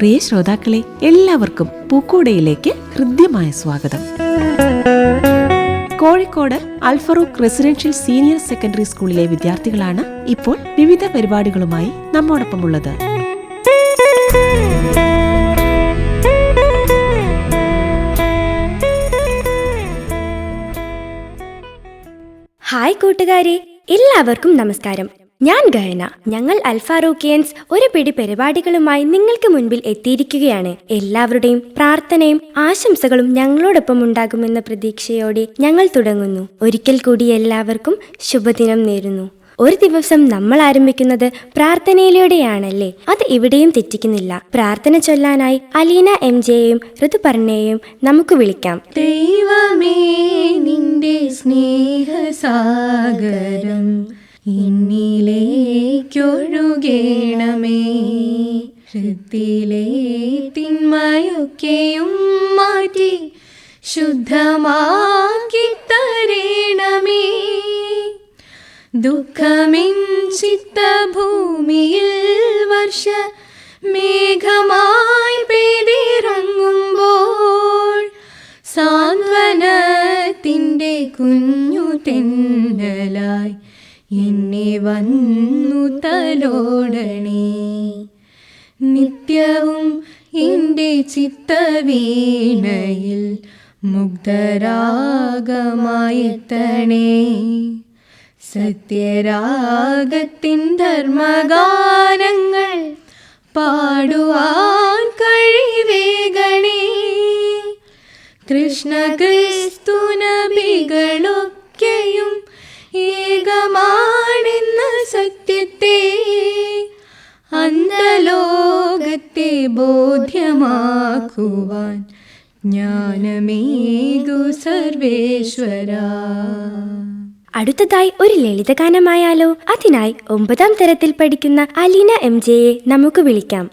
പ്രിയ ശ്രോതാക്കളെ എല്ലാവർക്കും പൂക്കോടയിലേക്ക് ഹൃദ്യമായ സ്വാഗതം. Kozhikode Alfarooq residential senior secondary സ്കൂളിലെ വിദ്യാർത്ഥികളാണ് ഇപ്പോൾ വിവിധ പരിപാടികളുമായി നമ്മോടൊപ്പമുള്ളത്. ഹായ് കൂട്ടുകാരെ എല്ലാവർക്കും നമസ്കാരം. ഞാൻ ഗയന. ഞങ്ങൾ അൽഫാറൂക്കിയൻസ് ഒരു പിടി പരിപാടികളുമായി നിങ്ങൾക്ക് മുൻപിൽ എത്തിയിരിക്കുകയാണ്. എല്ലാവരുടെയും പ്രാർത്ഥനയും ആശംസകളും ഞങ്ങളോടൊപ്പം ഉണ്ടാകുമെന്ന പ്രതീക്ഷയോടെ ഞങ്ങൾ തുടങ്ങുന്നു. ഒരിക്കൽ കൂടി എല്ലാവർക്കും ശുഭദിനം നേരുന്നു. ഒരു ദിവസം നമ്മൾ ആരംഭിക്കുന്നത് പ്രാർത്ഥനയിലൂടെയാണല്ലേ? അത് ഇവിടെയും തെറ്റിക്കുന്നില്ല. പ്രാർത്ഥന ചൊല്ലാനായി അലീന എം ജെയെയും ഋതുപർണയെയും നമുക്ക് വിളിക്കാം. ദൈവമേ നിന്റെ സ്നേഹസാഗരം എന്നിലേക്കൊഴുകേണമേ ഹൃത്തിലെ തിന്മയൊക്കെയും മാറ്റി ശുദ്ധമാക്കി തരേണമേ. ദുഃഖമിൻ ചിത്തഭൂമിയിൽ വർഷ മേഘമായി പെയ്തിറങ്ങുമ്പോൾ സാന്ത്വനത്തിന്റെ കുഞ്ഞു വന്നു തലോടണേ. നിത്യവും എന്റെ ചിത്തവീണയിൽ മുഗ്ധരാഗമായെത്തണേ. സത്യരാഗത്തിൻ ധർമ്മഗാനങ്ങൾ പാടുവാൻ കഴിവേഗണേ കൃഷ്ണ ക്രിസ്തു നബികളൊക്കെയും ഏകമാണെന്ന സത്യത്തെ അന്തലോകത്തെ ബോധ്യമാക്കുവാൻ ജ്ഞാനമേകു സർവേശ്വര. അടുത്തതായി ഒരു ലളിതഗാനമായാലോ. അതിനായി ഒമ്പതാം തരത്തിൽ പഠിക്കുന്ന അലീന എം ജെയെ നമുക്ക് വിളിക്കാം.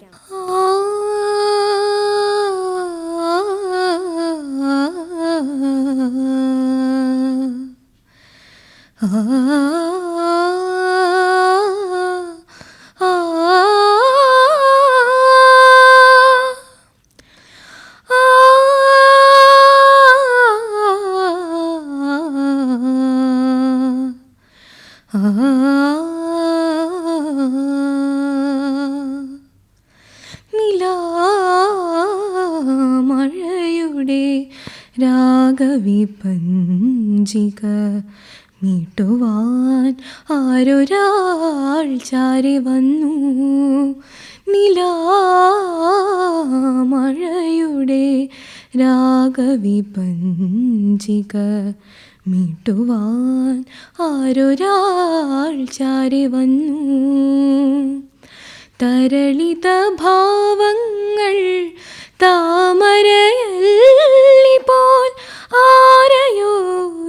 രാഗവിപഞ്ചിക മീട്ടുവാൻ ആരൊരാൾ ചാരി വന്നു. തരളിത ഭാവങ്ങൾ താമരയല്ലി പോൽ ആരയോ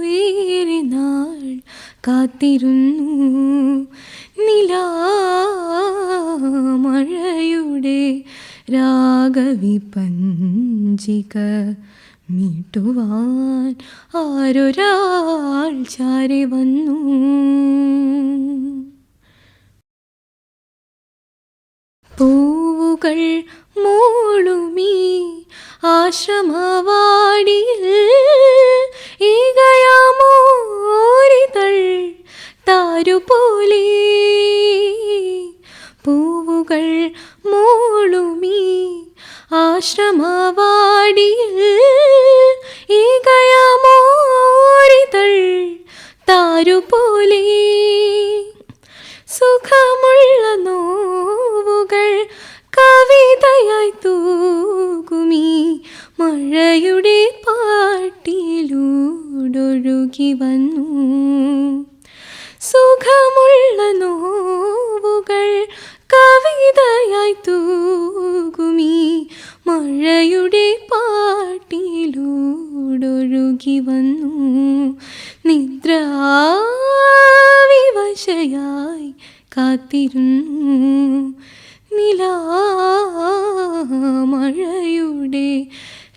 ഏറിനാൾ കാത്തിരുന്നു. നിലാമഴയുടെ രാഗവിപഞ്ചിക മീട്ടുവാൻ ആരൊരാൾ ചാരി വന്നു. പൂവുകൾ മൂളുമീ ആശ്രമവാടിയിൽ ഈകയാമോരിതൾ താരുപോലെ. പൂവുകൾ മൂളുമീ ആശ്രമവാടിയിൽ കാത്തിരുന്നു നിലാമഴയുടെ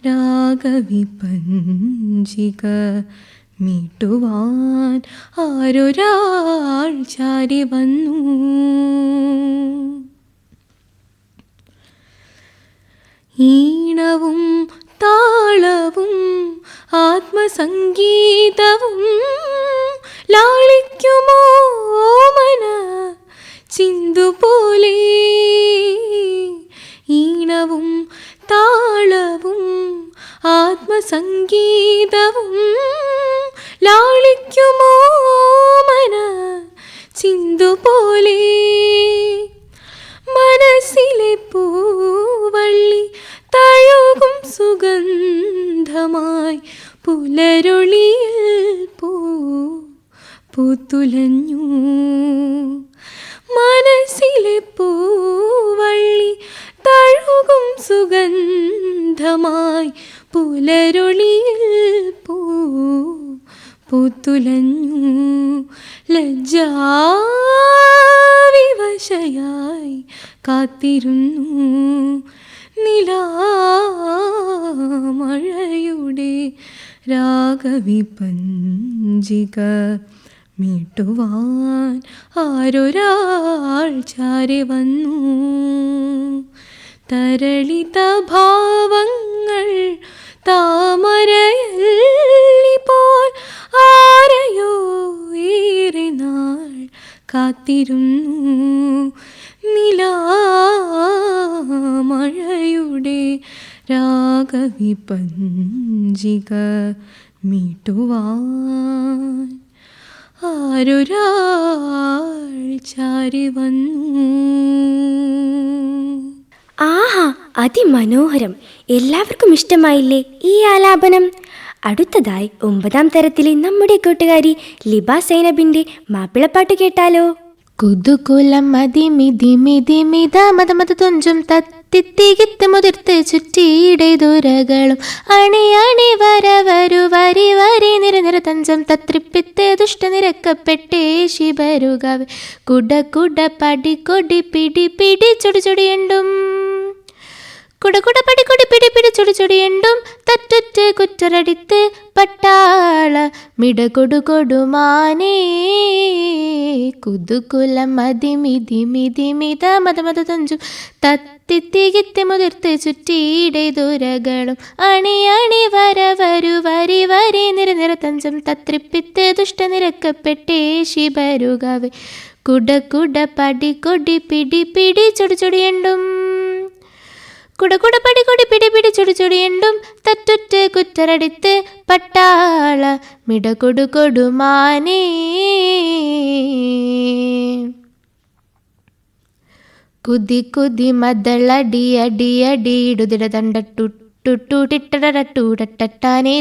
രാഗവിപഞ്ചിക മീട്ടുവാൻ ആരൊരാൾ ചാരി വന്നു. ഈണവും താളവും ആത്മസംഗീതവും ലാളിക്കുമോ മന ചിന്തുപോലെ ഈണവും താളവും ആത്മസംഗീതവും ലാളിക്കുമോ മന? ചിന്തുപോലെ മനസ്സിലെ പൂവള്ളി തഴുകും സുഗന്ധമായി പുലരൊളിയിൽ പൂ പൂത്തുലഞ്ഞു മനസ്സിലെ പൂവള്ളി തഴുകും സുഗന്ധമായി പുലരൊളിയിൽ പൂ പൂത്തുലഞ്ഞു ലജ്ജാവിവശയായി കാത്തിരുന്നു നിലാമഴയുടെ രാഗവിപഞ്ചിക മീട്ടുവാൻ ആരൊരാൾ ചാരി വന്നു. തരളിത ഭാവങ്ങൾ താമരയല്ലിപ്പോൾ ആരയോ ഏറെ നാൾ കാത്തിരുന്നു. നിലാമഴയുടെ രാഗവിപഞ്ചിക മീട്ടുവാൻ ആരൊരാൾ ചാരി വന്നു? ആഹാ അതിമനോഹരം. എല്ലാവർക്കും ഇഷ്ടമായില്ലേ ഈ ആലാപനം? അടുത്തതായി ഒമ്പതാം തരത്തിലെ നമ്മുടെ കൂട്ടുകാരി ലിബ സൈനബിന്റെ മാപ്പിളപ്പാട്ട് കേട്ടാലോ. കുതുകുലം മതിമിതി മിതി മിത മത മത തുഞ്ചും തത്തിത്തികിത്ത് മുതിർത്ത് ചുറ്റിയിടെ ദൂരകളും. അണി അണി വര വരു വരി വരി നിര നിര തഞ്ചം തത്രിപ്പിത്ത് ദുഷ്ടനിരക്കപ്പെട്ടേ ശിവരുകവെ. കുട കുട പടി കൊടി പിടി പിടി ചുടി ചുടിയുണ്ടും കുട കുട പടി കൊടി പിടി പിടി ചുടി ചുടിയുണ്ടും തറ്റുറ്റ് കുറ്റരടിത്ത് പട്ടാള. മിട കൊടു കൊടുമാനേ കുതുകുലം മതിമിതി മിതി മിത മത മത തഞ്ചും. തത്തിത്തികിത്തി മുതിർത്ത് ചുറ്റിയിടെ ദൂരകളും അണി അണി വര വരു വരി വരി നിര നിര തഞ്ചം തത്രിപ്പിത്ത് ദുഷ്ടനിരക്കപ്പെട്ടേ ശിവരുകാവ്. കുട കുട പടി കൊടി പിടി പിടി ചുടി ചൊടിയുണ്ടും കുട കുട പടി കൊടി പിടി പിടി ചുടി ചുടിയുണ്ടും തറ്റുറ്റ് കുറ്റരടിത്ത് പട്ടാള മിട കൊടു കൊടുമാനേ. കുതി കുതി മദളടി അടി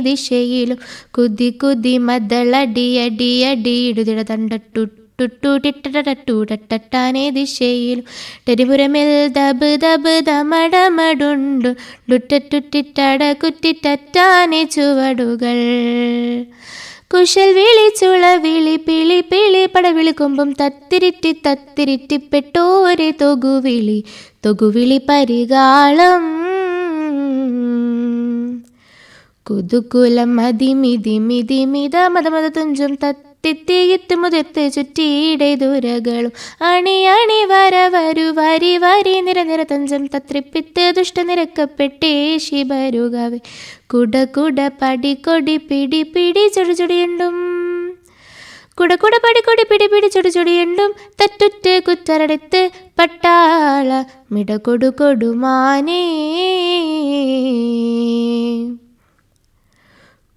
ദിശയിലും. കുതി കുതി മദളടി അടി ദിശയിലും. ടെരിപുരമിൽ ദബ് ദബ് ദമടമടുണ്ടു. ടുട്ടട്ടുട്ടിട്ടട കുറ്റിട്ടറ്റാനേ ചുവടുകൾ. കുശൽ വിളിച്ചുള വിളി പിളി പിളി പടവിളിക്കുമ്പം തത്തിരിറ്റി തത്തിരിറ്റിപ്പെട്ടോരെ തൊകുവിളി. തൊകുവിളി പരികാളം. കുതുകുലം മതിമിതി മിതി മിത മത മത തുഞ്ചും തത്തിത്തിയിട്ട് മുതിർത്ത് ചുറ്റിയിടെ ദൂരകളും. അണി അണി വര വരു വരി വരി നിര നിര തഞ്ചം തത്രിപ്പിത്ത് ദുഷ്ടനിരക്കപ്പെട്ടേ ശിവരുകവെ കുട കുട പടി കൊടി പിടി പിടി ചൊടി ചുടിയുണ്ടും കുട കുട പടി കൊടി പിടി പിടി ചൊടി ചൊടിയുണ്ടും തറ്റുറ്റ് കുറ്ററടിത്ത് പട്ടാള മിട കൊടു കൊടുമാനേ.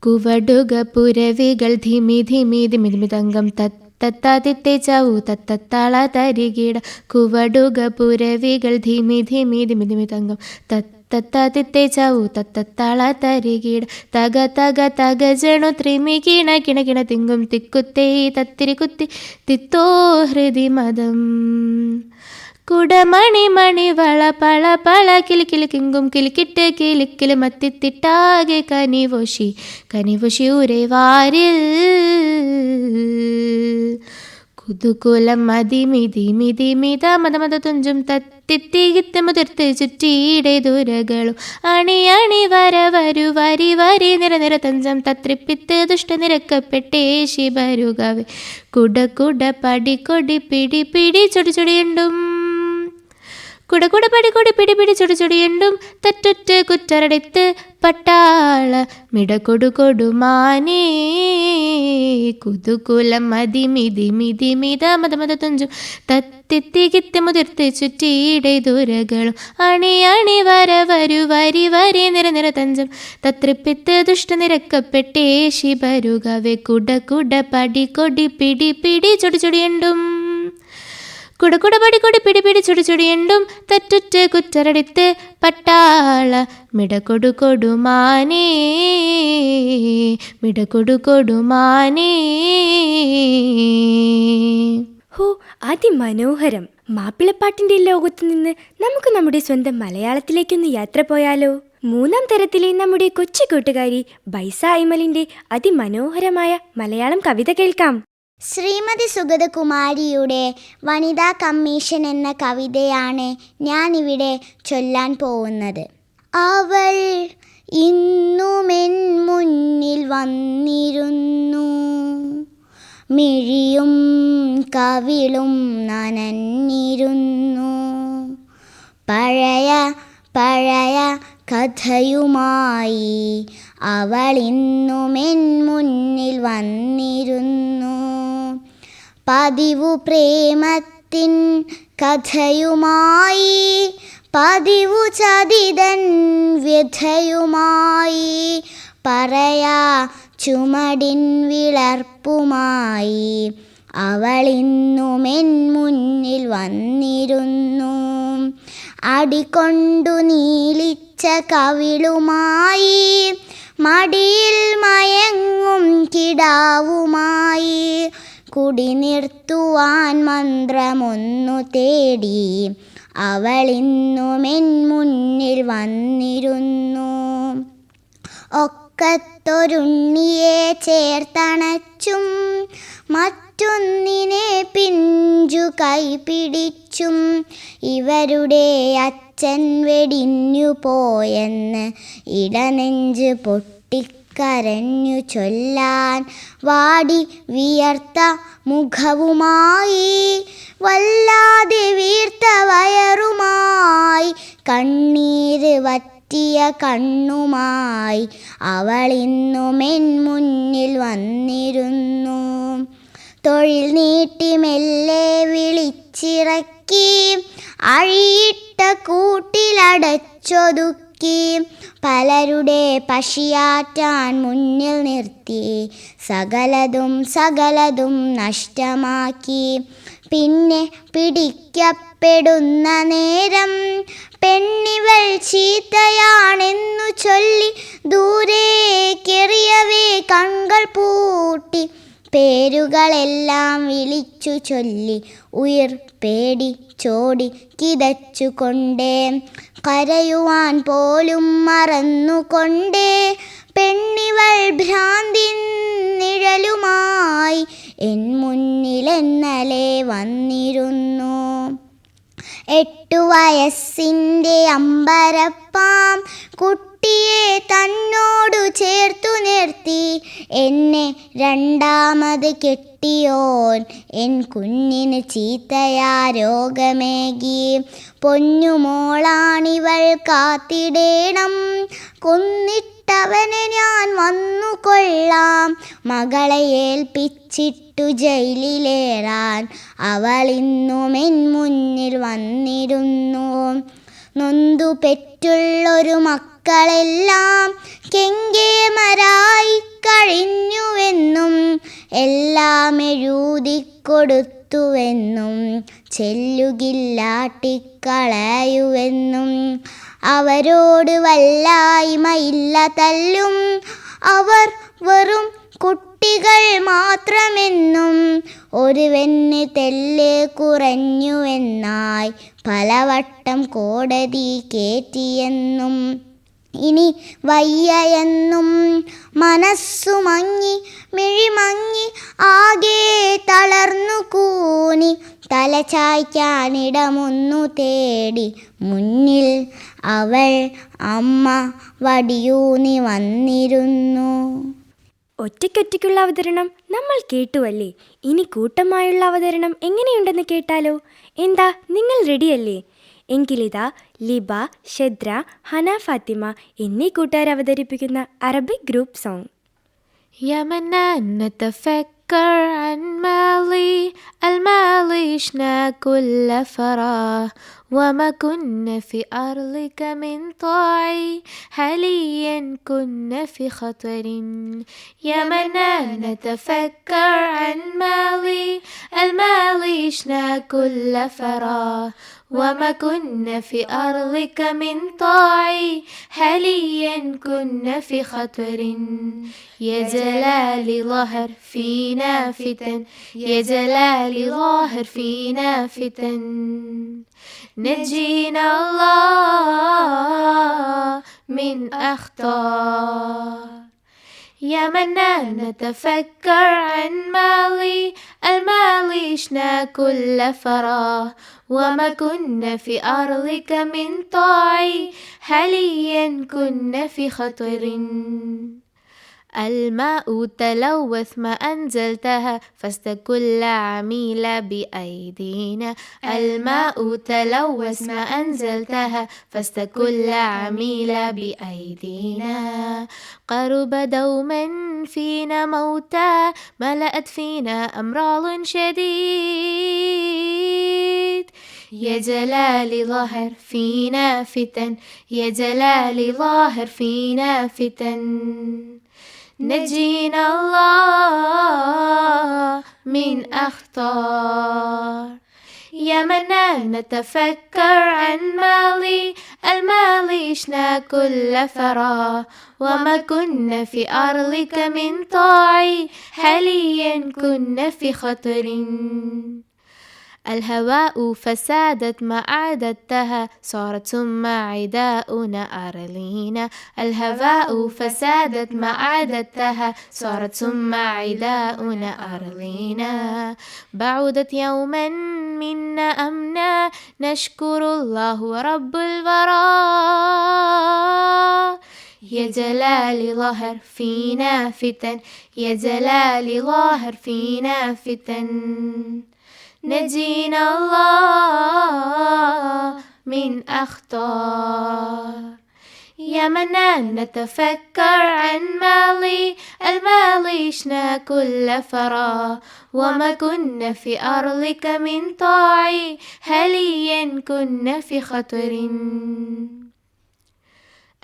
കുവടുക പുരവികൾ ധിമി ധിമി ധിമി ധിമി തങ്കം തത്തത്താതിത്തെ ചാവു തത്തത്താള തരികിട കുവടുക പുരവികൾ ധിമി ധിമി ധിമി ധിമി തങ്കം തത്തത്താതിത്തെ ചാവു തത്തത്താള തരികിട തക തക തക ജണു ത്രിമി കിണ കിണ കിണ തിങ്കും തിക്കുത്തേ തത്തിരി കുത്തി തിത്തോ ഹൃദി മതം കുടമണി മണി വള പള പള കിലുക്കിൽ കിങ്കും കിലുക്കിട്ട് കിലുക്കിൽ മത്തിത്തിട്ടാകെ കനിവൊഷി കനിവൊഷി ഉരവാരിൽ കുതുകുലം മതി മിതി മിതി മിത മത മത തുഞ്ചും തത്തിത്തികിത്ത് മുതിർത്ത് ചുറ്റിയിടെ ദൂരകളും. അണി അണി വര വരു വരി വരി നിര നിര തഞ്ചം തത്രിപ്പിത്ത് ദുഷ്ട നിരക്കപ്പെട്ടേ ശിവരുകവേ. കുട കുട പടി കൊടി പിടി പിടി ചൊടി ചൊടിയുണ്ടും കുട കുട പിടിപിടി ചുടിയുണ്ടും തെറ്റുറ്റ് കുറ്റരടിത്ത് പട്ടാള മിടകൊടു കൊടുമാനേ. കുതുകുലം മതി മിതി മിതി മിത മത തുഞ്ചും തത്തിത്തി കിത്തി മുതിർത്ത് ചുറ്റിയിടെ ദൂരകളും. അണി അണി വര വരു വരി വരി നിര നിര തഞ്ചം തത്രിപ്പിത്ത് ദുഷ്ട നിരക്കപ്പെട്ടേ ശിവരുകവേ കുട കുട പടി കൊടി പിടി പിടി ചുടി ചുടിയുണ്ടും പടി പടിക്കൊടി പിടി പിടി ചുടി ചുടിയുണ്ടും തെറ്റുറ്റ് കുറ്റരടിത്ത് പട്ടാള. മിടകൊടു കൊടുമാനേ മിടകൊടു കൊടുമാനേ ഹോ അതിമനോഹരം. മാപ്പിളപ്പാട്ടിന്റെ ലോകത്തു നിന്ന് നമുക്ക് നമ്മുടെ സ്വന്തം മലയാളത്തിലേക്കൊന്ന് യാത്ര പോയാലോ? മൂന്നാം തരത്തിലെ നമ്മുടെ കൊച്ചു കൂട്ടുകാരി ബൈസ ഐമലിന്റെ അതിമനോഹരമായ മലയാളം കവിത കേൾക്കാം. ശ്രീമതി സുഗതകുമാരിയുടെ വനിതാ കമ്മീഷൻ എന്ന കവിതയാണ് ഞാനിവിടെ ചൊല്ലാൻ പോകുന്നത്. അവൾ ഇന്നുമെൻ മുന്നിൽ വന്നിരുന്നു. മിഴിയും കവിളും നനഞ്ഞിരുന്നു. പഴയ പഴയ കഥയുമായി അവൾ ഇന്നുമെൻ മുന്നിൽ വന്നിരുന്നു. പതിവു പ്രേമത്തിൻ കഥയുമായി പതിവു ചതിതൻ വ്യഥയുമായി പറയാ ചുമടിൻ വിളർപ്പുമായി അവൾ ഇന്നുമെൻ മുന്നിൽ വന്നിരുന്നു. അടികൊണ്ടു നീലിച്ച കവിളുമായി മടിയിൽ മയങ്ങും കിടാവുമായി കുടി നിർത്തുവാൻ മന്ത്രമൊന്നു തേടി അവൾ മുന്നിൽ വന്നിരുന്നു. ഒക്കത്തൊരുണ്ണിയെ ചേർത്തണച്ചും മറ്റൊന്നിനെ പിഞ്ചു കൈപിടിച്ചും ഇവരുടെ അച്ഛൻ വെടിഞ്ഞു പോയെന്ന് ഇടനെഞ്ച് പൊട്ടിക്കരഞ്ഞു ചൊല്ലാൻ വാടി വിയർത്ത മുഖവുമായി വല്ലാതെ വീർത്ത വയറുമായി കണ്ണീര് വറ്റിയ കണ്ണുമായി അവളിന്നുമെൻ മുന്നിൽ വന്നിരുന്നു. തൊഴിൽ നീട്ടി മെല്ലെ വിളിച്ചിറക്കി. അഴിയിട്ട കൂട്ടിലടച്ചൊതുക്കി പലരുടെ പശിയാറ്റാൻ മുന്നിൽ നിർത്തി. സകലതും സകലതും നഷ്ടമാക്കി. പിന്നെ പിടിക്കപ്പെടുന്ന നേരം പെണ്ണിവൾ ചീത്തയാണെന്നു ചൊല്ലി ദൂരേക്കെറിയവേ കൺകൾ പൂട്ടി. പേരുകളെല്ലാം വിളിച്ചു ചൊല്ലി ഉയിർ പേടി ചോടി കിതച്ചുകൊണ്ടേ കരയുവാൻ പോലും മറന്നുകൊണ്ടേ പെണ്ണിവൾ ഭ്രാന്തിൻ നിഴലുമായി എൻ മുന്നിലെന്നലെ വന്നിരുന്നു. എട്ടു വയസ്സിന്റെ അമ്പരപ്പാം കുട്ടിയെ തന്നോടു ചേർത്തു നിർത്തി. എന്നെ രണ്ടാമത് കെട്ടിയോൻ. എൻ കുഞ്ഞിന് ചീത്തയാ രോഗമേകി. പൊന്നുമോളാണിവൾ കാത്തിടേണം. കൊന്നിട്ടവനെ ഞാൻ വന്നു കൊള്ളാം. മകളെ ഏൽപ്പിച്ചിട്ടു ജയിലിലേറാൻ. എൻ മുന്നിൽ വന്നിരുന്നു. നൊന്തു പെറ്റുള്ളൊരു മക്കളെല്ലാം കെങ്കേമരായി കഴിഞ്ഞുവെന്നും എല്ലാം എഴുതിക്കൊടുത്തുവെന്നും ചെല്ലുകില്ലാട്ടിക്കളയുവെന്നും അവരോട് വല്ലായ്മയില്ല തല്ലും അവർ വെറും കുട്ടികൾ മാത്രമെന്നും ഒരുവന് തെല്ലേ കുറഞ്ഞുവെന്നായി പലവട്ടം കോടതി കേറ്റിയെന്നും ഇനി വയ്യ എന്നും മനസ്സു മങ്ങി മിഴിമങ്ങി ആകെ തളർന്നു കൂനി. തലചായ്ക്കാനിടമൊന്നു തേടി മുന്നിൽ അവൾ അമ്മ വടിയൂന്നി വന്നിരുന്നു. ഒറ്റയ്ക്കൊറ്റയ്ക്കുള്ള അവതരണം നമ്മൾ കേട്ടുവല്ലേ? ഇനി കൂട്ടമായുള്ള അവതരണം എങ്ങനെയുണ്ടെന്ന് കേട്ടാലോ? എന്താ നിങ്ങൾ റെഡിയല്ലേ എങ്കിലിതാ ലിബ ഷെദ്ര ഹന ഫാത്തിമ എന്നീ കൂട്ടുകാർ അവതരിപ്പിക്കുന്ന അറബിക് ഗ്രൂപ്പ് സോങ് يا ماضي الماضي عشنا كل فراه وما كنا في أرضك من طاعي حاليا كنا في خطر. يا منان نتفكر عن ماضي الماضي عشنا كل فراه وما كنا في أرضك من طاعي حاليا كنا في خطر. يا جلال ظهر فينا فتن. يا جلال ظاهر فينا فتن. نجينا الله من أخطار يا منان نتفكر عن ماضي الماضي عشنا كل فراه وما كنا في أرضك من طاعي حاليا كنا في خطر. الماء تلوث ما أنزلتها فاستكل عميل بأيدينا. الماء تلوث ما أنزلتها فاستكل عميل بأيدينا. قرب دوما فينا موتى ملأت فينا أمراض شديد. يا جلال ظهر فينا فتن يا جلال ظاهر فينا فتن. نجينا الله من أخطار. يا منان نتفكر عن ماضي الماضي عشنا كل فراه وما كنا في أرضك من طاعي حاليا كنا في خطر. الهواء فسادت ما أعددتها صارت ثم عداؤنا أرلينا. الهواء فسادت ما أعددتها صارت ثم عداؤنا أرلينا. بعدت يوما منا أمنا نشكر الله رب الورى. يا جلال ظهر فينا فتن يا جلال ظاهر فينا فتن. نجينا الله من أخطار. يا منان نتفكر عن ماضي الماضي عشنا كل فراه وما كنا في أرضك من طاعي. حاليا كنا في خطر.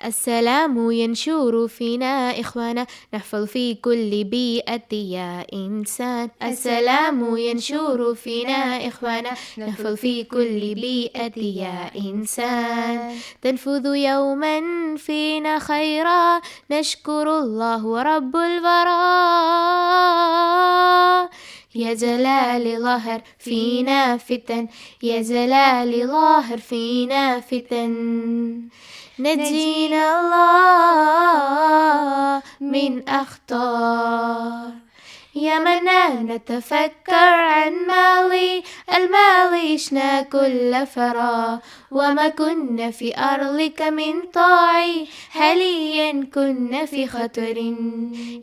السلام ينشر فينا إخوانا نحفظ في كل بيئة يا إنسان. السلام ينشر فينا إخوانا نحفظ في كل بيئة يا إنسان. تنفذ يوما فينا خيرا نشكر الله رب الورى. يا جلال ظهر فينا فتن يا جلال ظاهر فينا فتن. نجينا الله من أخطار يا منان نتفكر عن ماضي الماضي عشنا كل فراه وما كنا في أرضك من طاعي حاليا كنا في خطر.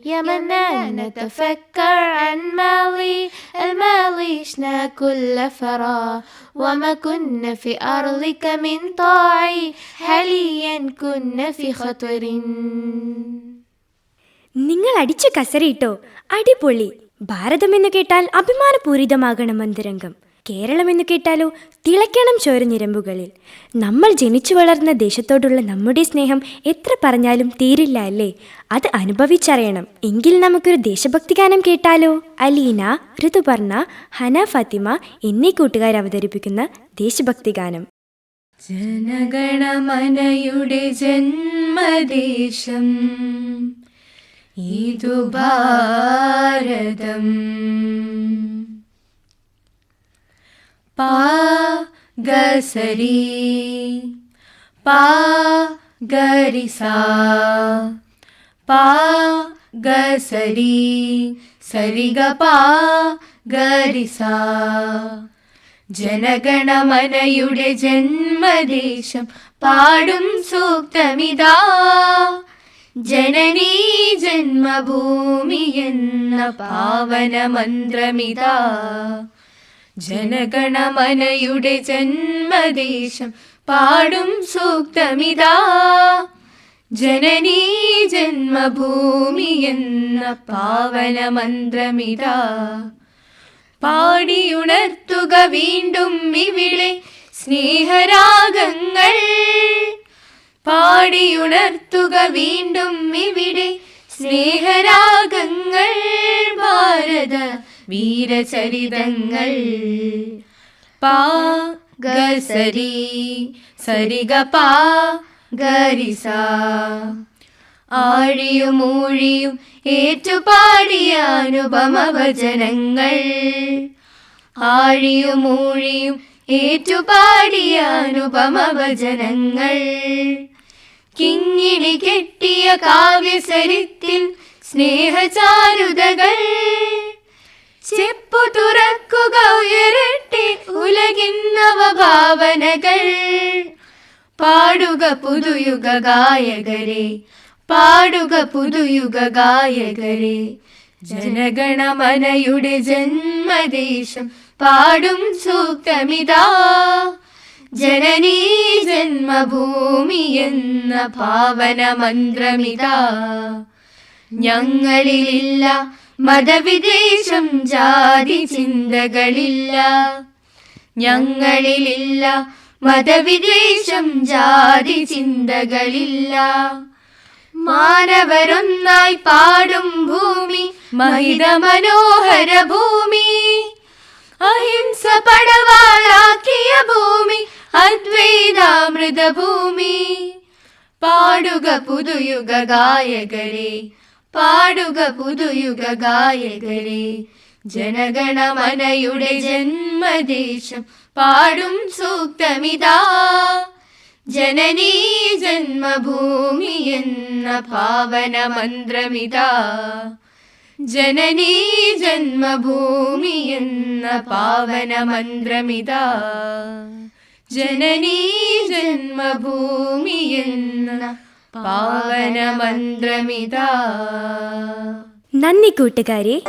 يا منان نتفكر عن ماضي الماضي عشنا كل فراه وما كنا في أرضك من طاعي حاليا كنا في خطر. അടിച്ചു കസറിയിട്ടോ അടിപൊളി. ഭാരതമെന്ന് കേട്ടാൽ അഭിമാനപൂരിതമാകണം അന്തരംഗം. കേരളം എന്ന് കേട്ടാലോ തിളയ്ക്കണം ചോരഞ്ഞിരമ്പുകളിൽ നമ്മൾ ജനിച്ചു വളർന്ന ദേശത്തോടുള്ള നമ്മുടെ സ്നേഹം എത്ര പറഞ്ഞാലും തീരില്ല അല്ലേ? അത് അനുഭവിച്ചറിയണം. എങ്കിൽ നമുക്കൊരു ദേശഭക്തി ഗാനം കേട്ടാലോ? അലീന ഋതുപർണ ഹന ഫാത്തിമ എന്നീ കൂട്ടുകാർ അവതരിപ്പിക്കുന്ന ദേശഭക്തി ഗാനം. ജനഗണമനയുടെ ജന്മദേശം. ഇതു ഭാരതം. പാ ഗസരി പാ ഗരിസ പാ ഗസരി സരിഗ പാ ഗരിസ ജനഗണമനയുടെ ജന്മദേശം പാടും സൂക്തമിതാ. ജനനീ ജന്മഭൂമി എന്ന പാവന മന്ത്രമിതാ ജനഗണമനയുടെ ജന്മദേശം പാടും സൂക്തമിതാ ജനനീ ജന്മഭൂമി എന്ന പാവന മന്ത്രമിതാ പാടിയുണർത്തുക വീണ്ടും ഇവിടെ സ്നേഹരാഗങ്ങൾ. പാടിയുണർത്തുക വീണ്ടും ഇവിടെ. സ്നേഹരാഗങ്ങൾ ഭാരത വീരചരിതങ്ങൾ. പാ സരിഗ പാ ഗരിസ ആഴിയും ഊഴിയും ഏറ്റുപാടിയ അനുപമ വചനങ്ങൾ ആഴിയും ഊഴിയും ഏറ്റുപാടിയ അനുപമ വചനങ്ങൾ കിങ്ങിണി കെട്ടിയ കാവ്യസരിത്തിൽ സ്നേഹചാരുതകൾ. ചെപ്പു തുറക്കുക ഉയരട്ടെ ഉലകിൻ നവഭാവനകൾ പാടുക പുതുയുഗ ഗായകരെ പാടുക പുതുയുഗ ഗായകരെ. ജനഗണമനയുടെ ജന്മദേശം പാടും സൂക്തമിതാ. ജനനീ ജന്മഭൂമി എന്ന പാവന മന്ത്രമിതാ ഞങ്ങളിലില്ല മതവിദേശം ജാതി ചിന്തകളില്ല. ഞങ്ങളിലില്ല മതവിദ്വേഷം ജാതി ചിന്തകളില്ല. മാനവരൊന്നായി പാടും ഭൂമി മഹിത മനോഹര ഭൂമി. अहिंस पडवाराख्य भूमि अद्वैतामृतभूमि। पाडुग पुदुयुग गायगरे पाडुग पुदुयुग गायगरे। जनगणमनयुडे जन्मदेशं पाडुं सूक्तमिदा। जननी जन्मभूमिन्न पावनमन्त्रमिदा ജനനീ ജന്മഭൂമി എന്ന പാവന മന്ത്രമിതാ ജനനീ ജന്മഭൂമി എന്ന പാവന മന്ത്രമിതാ നന്ദി കൂട്ടുകാരെ.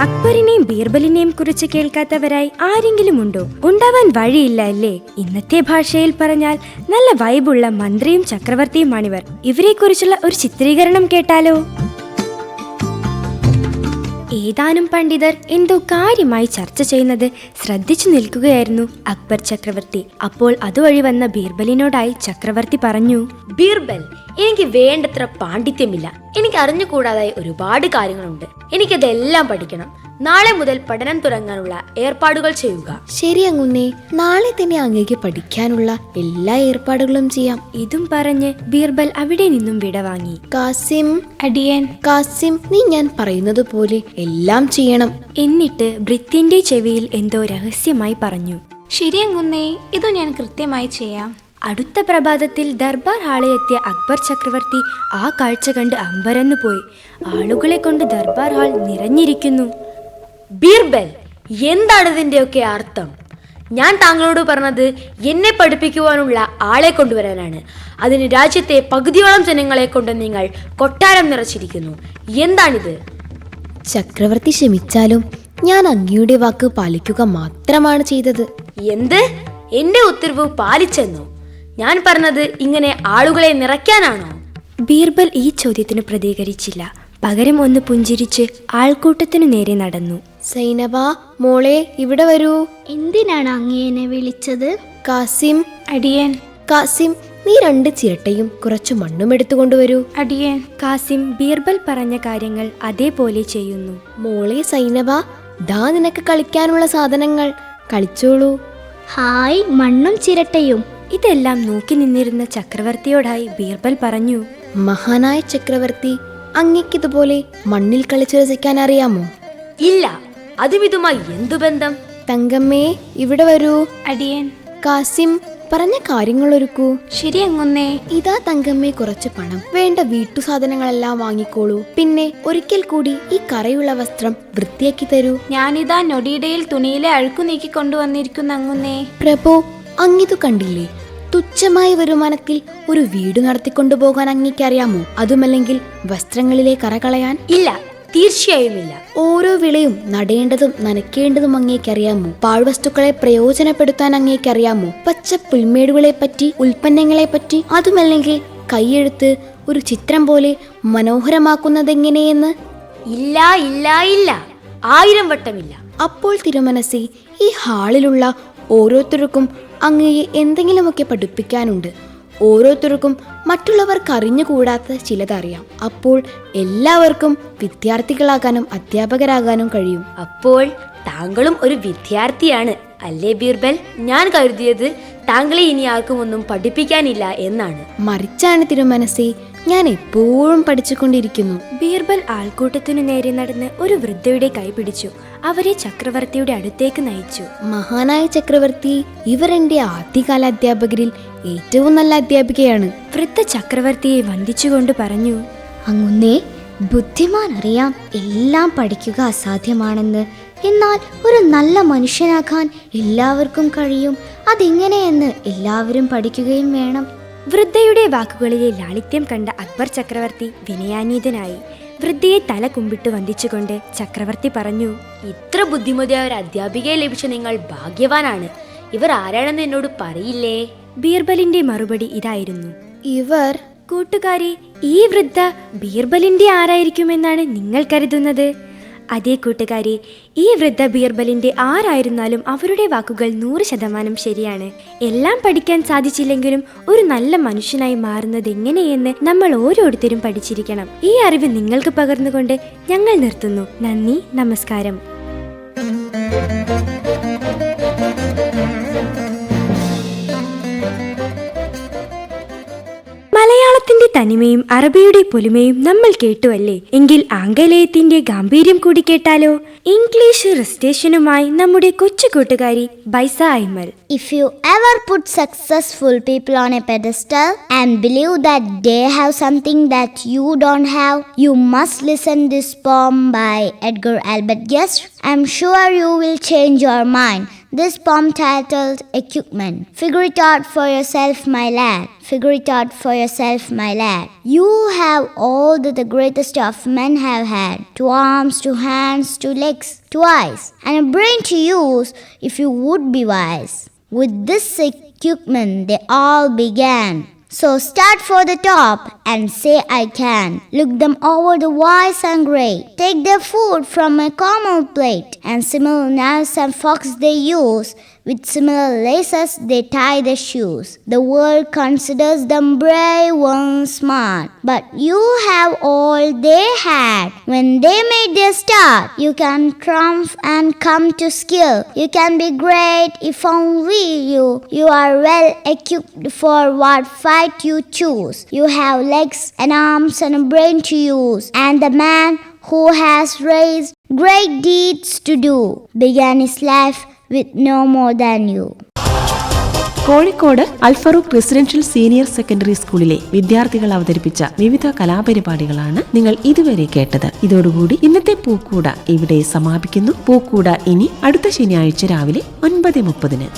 അക്ബറിനെയും ബീർബലിനെയും കുറിച്ച് കേൾക്കാത്തവരായി ആരെങ്കിലും ഉണ്ടോ? ഉണ്ടാവാൻ വഴിയില്ല അല്ലേ? ഇന്നത്തെ ഭാഷയിൽ പറഞ്ഞാൽ നല്ല വൈബുള്ള മന്ത്രിയും ചക്രവർത്തിയുമാണിവർ. ഇവരെ കുറിച്ചുള്ള ഒരു ചിത്രീകരണം കേട്ടാലോ? ഏതാനും പണ്ഡിതർ എന്തോ കാര്യമായി ചർച്ച ചെയ്യുന്നത് ശ്രദ്ധിച്ചു നിൽക്കുകയായിരുന്നു അക്ബർ ചക്രവർത്തി. അപ്പോൾ അതുവഴി വന്ന ബീർബലിനോടായി ചക്രവർത്തി പറഞ്ഞു ബീർബൽ എനിക്ക് വേണ്ടത്ര പാണ്ഡിത്യമില്ല. എനിക്ക് അറിഞ്ഞുകൂടാതായി ഒരുപാട് കാര്യങ്ങളുണ്ട്. എനിക്കതെല്ലാം പഠിക്കണം. നാളെ മുതൽ പഠനം തുടങ്ങാനുള്ള ഏർപ്പാടുകൾ ചെയ്യുക. ശരി അങ്ങുന്നേ നാളെ തന്നെ അങ്ങേക്ക് പഠിക്കാനുള്ള എല്ലാ ഏർപ്പാടുകളും ചെയ്യാം. ഇതും പറഞ്ഞ് ബീർബൽ അവിടെ നിന്നും വിടവാങ്ങി കാസിം അടിയൻ. കാസിം നീ ഞാൻ പറയുന്നത് പോലെ എല്ലാം ചെയ്യണം. എന്നിട്ട് ഭൃത്യന്റെ ചെവിയിൽ എന്തോ രഹസ്യമായി പറഞ്ഞു. ശരി അങ്ങുന്നേ ഇത് ഞാൻ കൃത്യമായി ചെയ്യാം. അടുത്ത പ്രഭാതത്തിൽ ദർബാർ ഹാളിൽ എത്തിയ അക്ബർ ചക്രവർത്തി ആ കാഴ്ച കണ്ട് അമ്പരന്നു പോയി ആളുകളെ കൊണ്ട് ദർബാർ ഹാൾ നിറഞ്ഞിരിക്കുന്നു. ബീർബൽ എന്താണ് ഇതിന്റെയൊക്കെ അർത്ഥം? ഞാൻ താങ്കളോട് പറഞ്ഞത് എന്നെ പഠിപ്പിക്കുവാനുള്ള ആളെ കൊണ്ടുവരാനാണ്. അതിന് രാജ്യത്തെ പകുതിയോളം ജനങ്ങളെ കൊണ്ട് നിങ്ങൾ കൊട്ടാരം നിറച്ചിരിക്കുന്നു. എന്താണിത്? ചക്രവർത്തി ക്ഷമിച്ചാലും ഞാൻ അങ്ങയുടെ വാക്ക് പാലിക്കുക മാത്രമാണ് ചെയ്തത്. എന്ത്? എന്റെ ഉത്തരവ് പാലിച്ചെന്നു? ഞാൻ പറഞ്ഞത് ഇങ്ങനെ ആളുകളെ നിറയ്ക്കാനാണോ? ബീർബൽ ഈ ചോദ്യത്തിന് പ്രതികരിച്ചില്ല. പകരം ഒന്ന് പുഞ്ചിരിച്ച് ആൾക്കൂട്ടത്തിനു നേരെ നടന്നു. സൈനബ മോളെ ഇവിടെ വരൂ. എന്തിനാണ് അങ്ങേനെ വിളിച്ചത്? കാസിം അടിയൻ. കാസിം നീ രണ്ട് ചിരട്ടയും കുറച്ച് മണ്ണും എടുത്തുകൊണ്ടുവരൂ അടിയൻ. കാസിം ബീർബൽ പറഞ്ഞ കാര്യങ്ങൾ അതേപോലെ ചെയ്യുന്നു. മോളെ സൈനബ ദാ നിനക്ക് കളിക്കാനുള്ള സാധനങ്ങൾ. കളിച്ചോളൂ. ഹായ് മണ്ണും ചിരട്ടയും. ഇതെല്ലാം നോക്കി നിന്നിരുന്ന ചക്രവർത്തിയോടായി ബീർബൽ പറഞ്ഞു. മഹാനായ ചക്രവർത്തി അങ്ങക്കിതുപോലെ മണ്ണിൽ കളിച്ച് രസിക്കാൻ അറിയാമോ? ഇല്ല അതുമിതുമായി എന്തു ബന്ധം? തങ്കമ്മേ ഇവിടെ വരൂ. അടിയൻ. കാസിം പറഞ്ഞ കാര്യങ്ങൾ ഒരുക്കൂ. ശരി അങ്ങുന്നേ. ഇതാ തങ്കമ്മേ കുറച്ച് പണം. വേണ്ട വീട്ടു സാധനങ്ങളെല്ലാം വാങ്ങിക്കോളൂ. പിന്നെ ഒരിക്കൽ കൂടി ഈ കറയുള്ള വസ്ത്രം വൃത്തിയാക്കി തരൂ. ഞാനിതാ നൊടിയിടയിൽ തുണിയിലെ അഴുക്കു നീക്കി കൊണ്ടുവന്നിരിക്കുന്ന അങ്ങുന്നേ. പ്രഭു അങ്ങിതു കണ്ടില്ലേ? തുച്ഛമായ വരുമാനത്തിൽ ഒരു വീട് നടത്തിക്കൊണ്ടുപോകാൻ അങ്ങേക്കറിയാമോ? അതുമല്ലെങ്കിൽ വസ്ത്രങ്ങളിലെ കറ കളയാൻ? ഇല്ല തീർച്ചയായും ഇല്ല. ഓരോ വിളയും നടേണ്ടതും നനയ്ക്കേണ്ടതും അങ്ങേക്കറിയാമോ? പാഴ്വസ്തുക്കളെ പ്രയോജനപ്പെടുത്താൻ അങ്ങേക്കറിയാമോ? പച്ച പുൽമേടുകളെ പറ്റി ഉൽപ്പന്നങ്ങളെ പറ്റി? അതുമല്ലെങ്കിൽ കൈയെഴുത്ത് ഒരു ചിത്രം പോലെ മനോഹരമാക്കുന്നതെങ്ങനെയെന്ന്? ഇല്ല ഇല്ല ഇല്ല. ആയിരം വട്ടമില്ല. അപ്പോൾ തിരുമനസി ഈ ഹാളിലുള്ള ഓരോരുത്തർക്കും അങ്ങയെ എന്തെങ്കിലുമൊക്കെ പഠിപ്പിക്കാനുണ്ട്. ഓരോരുത്തർക്കും മറ്റുള്ളവർക്ക് അറിഞ്ഞുകൂടാത്ത ചിലതറിയാം. അപ്പോൾ എല്ലാവർക്കും വിദ്യാർത്ഥികളാകാനും അധ്യാപകരാകാനും കഴിയും. അപ്പോൾ താങ്കളും ഒരു വിദ്യാർത്ഥിയാണ് അല്ലേ ബീർബൽ? ഞാൻ കരുതിയത് താങ്കളെ ഇനി ആർക്കും ഒന്നും പഠിപ്പിക്കാനില്ല എന്നാണ്. മറിച്ചാണ് തിരുമനസി ഞാൻ എപ്പോഴും പഠിച്ചുകൊണ്ടിരിക്കുന്നു. ബീർബൽ ആൾക്കൂട്ടത്തിനു നേരെ നടന്ന് ഒരു വൃദ്ധയുടെ കൈ പിടിച്ചു. അവരെ ചക്രവർത്തിയുടെ അടുത്തേക്ക് നയിച്ചു. മഹാനായ ചക്രവർത്തി ഇവർ എന്റെ ആദ്യകാല അധ്യാപകരിൽ ഏറ്റവും നല്ല അധ്യാപികയാണ്. വൃദ്ധ ചക്രവർത്തിയെ വന്ദിച്ചുകൊണ്ട് പറഞ്ഞു അങ്ങുന്നേ ബുദ്ധിമാൻ അറിയാം എല്ലാം പഠിക്കുക അസാധ്യമാണെന്ന്. എന്നാൽ ഒരു നല്ല മനുഷ്യനാകാൻ എല്ലാവർക്കും കഴിയും. അതെങ്ങനെയെന്ന് എല്ലാവരും പഠിക്കുകയും വേണം. വൃദ്ധയുടെ വാക്കുകളിലെ ലാളിത്യം കണ്ട അക്ബർ ചക്രവർത്തി വിനയാനീതനായി. വൃദ്ധയെ തല കുമ്പിട്ട് വന്ദിച്ചുകൊണ്ട് ചക്രവർത്തി പറഞ്ഞു ഇത്ര ബുദ്ധിമുട്ടിയായ ഒരു അധ്യാപികയെ ലഭിച്ച നിങ്ങൾ ഭാഗ്യവാനാണ്. ഇവർ ആരാണെന്ന് എന്നോട് പറയില്ലേ? ബീർബലിന്റെ മറുപടി ഇതായിരുന്നു ഇവർ കൂട്ടുകാരി ഈ വൃദ്ധ ബീർബലിന്റെ ആരായിരിക്കുമെന്നാണ് നിങ്ങൾ കരുതുന്നത്? അതേ കൂട്ടുകാരി ഈ വൃദ്ധ ബീർബലിന്റെ ആരായിരുന്നാലും അവരുടെ വാക്കുകൾ നൂറ് ശതമാനം ശരിയാണ്. എല്ലാം പഠിക്കാൻ സാധിച്ചില്ലെങ്കിലും ഒരു നല്ല മനുഷ്യനായി മാറുന്നത് എങ്ങനെയെന്ന് നമ്മൾ ഓരോരുത്തരും പഠിച്ചിരിക്കണം. ഈ അറിവ് നിങ്ങൾക്ക് പകർന്നുകൊണ്ട് ഞങ്ങൾ നിർത്തുന്നു. നന്ദി നമസ്കാരം. തനിമയും അറബിയുടെ പൊലിമയും നമ്മൾ കേട്ടുവല്ലേ? എങ്കിൽ ആംഗലേയത്തിന്റെ ഗാംഭീര്യം കൂടി കേട്ടാലോ? ഇംഗ്ലീഷ് റെസ്റ്റേഷനുമായി നമ്മുടെ കൊച്ചു കൂട്ടുകാരി Baisa Aimal if you ever put successful people on a pedestal and believe that they have something that you don't have you must listen this poem by Edgar Albert Guest I'm sure you will change your mind This poem titled Equipment. Figure it out for yourself, my lad. Figure it out for yourself, my lad. You have all that the greatest of men have had two arms, two hands, two legs, two eyes, and a brain to use if you would be wise. With this equipment, they all began. So start for the top and say I can. Look them over the wise and great. Take their food from a common plate, and similar knives and forks they use. With similar laces they tie their shoes. The world considers them brave and smart, but you have all they had. When they made their start, you can triumph and come to skill. You can be great if only you you are well equipped for what fight you choose. You have legs and arms and a brain to use, and the man who has raised great deeds to do began his life with no more than you Kozhikode Alfarooq residential senior secondary സ്കൂളിലെ വിദ്യാർത്ഥികൾ അവതരിപ്പിച്ച വിവിധ കലാപരിപാടികളാണ് നിങ്ങൾ ഇതുവരെ കേട്ടത്. ഇതോടുകൂടി ഇന്നത്തെ പൂക്കൂട ഇവിടെ സമാപിക്കുന്നു. പൂക്കൂട ഇനി അടുത്ത ശനിയാഴ്ച രാവിലെ ഒൻപത് മുപ്പതിന്.